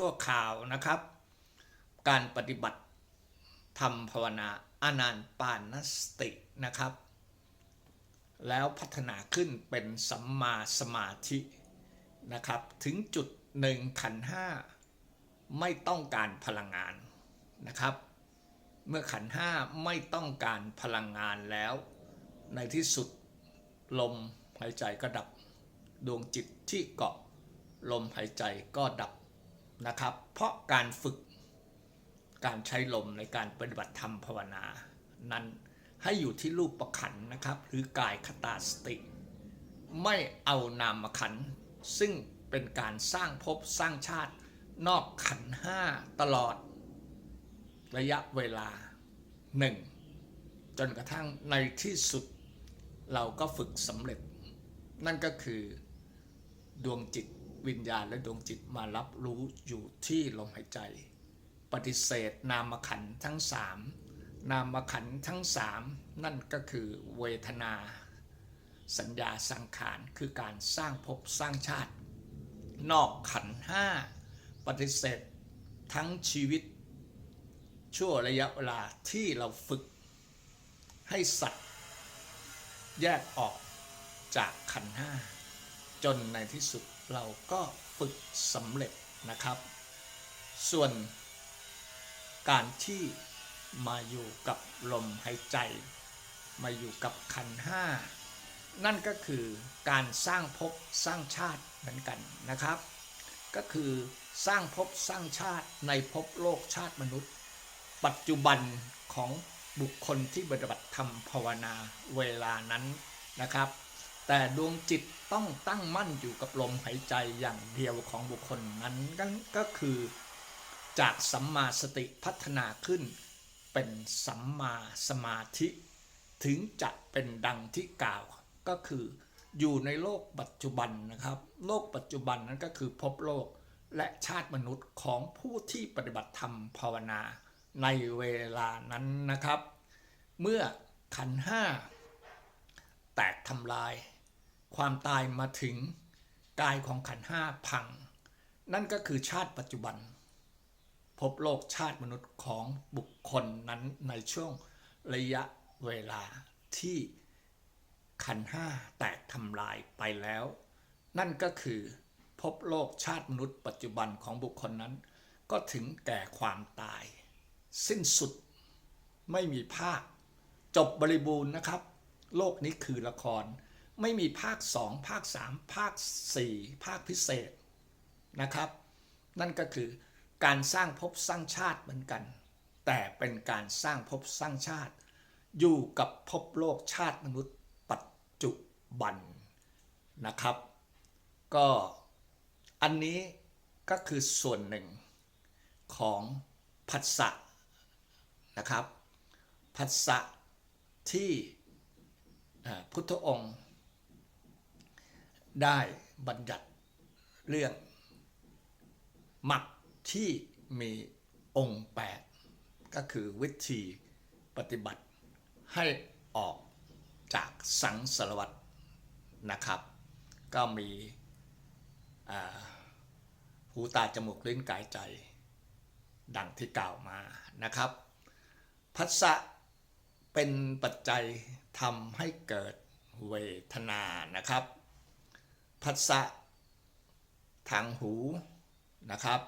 ชั่วคราวนะครับ การปฏิบัติทำภาวนาอานานปานสตินะครับ แล้วพัฒนาขึ้นเป็นสัมมาสมาธินะครับ ถึงจุดหนึ่งขันห้าไม่ต้องการพลังงานนะครับ เมื่อขันห้าไม่ต้องการพลังงานแล้ว ในที่สุดลมหายใจก็ดับ ดวงจิตที่เกาะลมหายใจก็ดับ นะครับ เพราะการฝึกการใช้ลมในการปฏิบัติธรรมภาวนา นั้นให้อยู่ที่รูปประขันนะครับ หรือกายคตาสติ ไม่เอานามขันซึ่งเป็นการสร้างภพสร้างชาตินอกขันห้าตลอด ระยะเวลาหนึ่งจนกระทั่งในที่สุดเราก็ฝึกสำเร็จ นั่นก็คือดวงจิต วิญญาณและดวงจิตมารับรู้อยู่ที่ลมหายใจ ปฏิเสธนามขันทั้งสามนามขันทั้งสามนั่นก็คือเวทนา สัญญาสังขารคือการสร้างภพสร้างชาติ นอกขันห้าปฏิเสธทั้งชีวิต ชั่วระยะเวลาที่เราฝึก ให้สัตว์ แยกออกจากขันห้า จนในที่สุดเราก็ฝึกสำเร็จนะครับ ส่วนการที่มาอยู่กับลมหายใจ มาอยู่กับขันห้านั่นก็คือการสร้างภพสร้างชาติเหมือนกันนะครับ ก็คือสร้างภพสร้างชาติในภพโลกชาติมนุษย์ ปัจจุบันของบุคคลที่ปฏิบัติธรรมภาวนาเวลานั้นนะครับ แต่ดวงจิตต้องตั้งมั่นอยู่กับลมหายใจอย่างเดียวของบุคคลนั้นก็คือจากสัมมาสติพัฒนาขึ้น เป็นสัมมาสมาธิ ถึงจะเป็นดังที่กล่าวก็คืออยู่ในโลกปัจจุบันนะครับ โลกปัจจุบันนั้นก็คือภพโลกและชาติมนุษย์ของผู้ที่ปฏิบัติธรรมภาวนาในเวลานั้นนะครับ เมื่อขันห้าแตกทำลาย ความตายมาถึงกายของขันห้าพัง นั่นก็คือชาติปัจจุบัน พบโลกชาติมนุษย์ของบุคคลนั้นในช่วงระยะเวลาที่ขันห้าแตกทำลายไปแล้ว นั่นก็คือพบโลกชาติมนุษย์ปัจจุบันของบุคคลนั้น ก็ถึงแก่ความตาย สิ้นสุดไม่มีภาค จบบริบูรณ์นะครับ โลกนี้คือละคร ไม่มีภาคสองภาคสามภาคสี่ภาคพิเศษนะครับ นั่นก็คือการสร้างภพสร้างชาติเหมือนกัน แต่เป็นการสร้างภพสร้างชาติ อยู่กับภพโลกชาติมนุษย์ปัจจุบันนะครับ ก็อันนี้ก็คือส่วนหนึ่งของผัสสะนะครับผัสสะที่พุทธองค์ ได้บัญญัติเรื่องมักที่มีองค์ 8 ก็คือวิธีปฏิบัติให้ออกจากสังสารวัตนะครับ ก็มีหูตาจมูกลิ้นกายใจ ดังที่กล่าวมานะครับพัสสะเป็นปัจจัยทำให้เกิดเวทนานะครับ พัสสะทางหูนะครับ